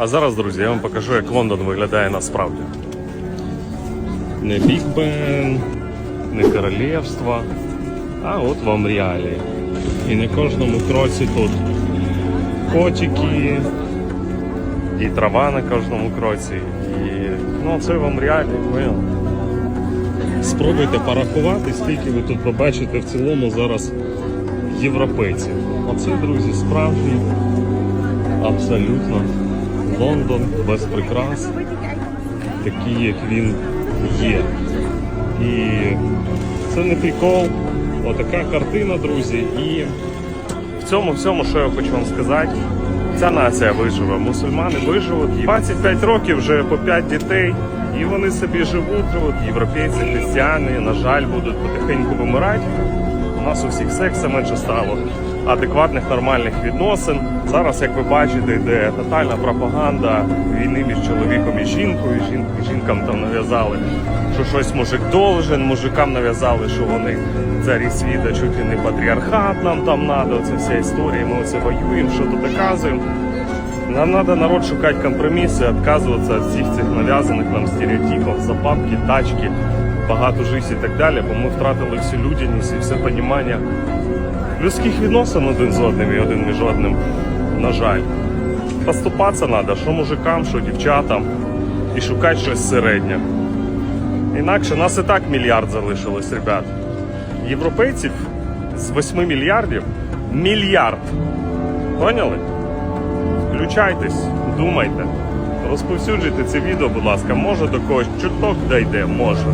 А зараз, друзі, я вам покажу, як Лондон виглядає насправді. Не Біг Бен, не королівство, а от вам реалії. І на кожному кроці тут котики, і трава на кожному кроці. І ну, це вам реалії. Спробуйте порахувати, скільки ви тут побачите в цілому зараз європейців. Оце, друзі, справжній, абсолютно Лондон без прикрас, такий, як він є. І це не прикол, отака картина, друзі. І в цьому всьому, що я хочу вам сказати, ця нація виживе. Мусульмани виживуть. І 25 років вже по 5 дітей. І вони собі живуть. Європейці, християни, на жаль, будуть потихеньку вимирати. У нас у всіх секса менше стало, адекватних нормальних відносин. Зараз, як ви бачите, йде тотальна пропаганда війни між чоловіком і жінкою. Жін, жінкам там нав'язали, що щось мужик должен, мужикам нав'язали, що вони царі світа, чуть і не патріархат нам там надо. Оце вся історія. Ми оце воюємо, що то доказуємо. Нам треба народ шукати компроміси, відказуватися від всіх цих нав'язаних нам стереотипів, за бабки, тачки, багато життя і так далі, бо ми втратили всю людяність і все розуміння людських відносин один з одним і один між одним, на жаль. Поступатися треба, що мужикам, що дівчатам, і шукати щось середнє. Інакше нас і так мільярд залишилось, ребят. Європейців з 8 мільярдів мільярд. Поняли? включайтесь, думайте, розповсюджуйте це відео, будь ласка, може до когось чуток дойде, може.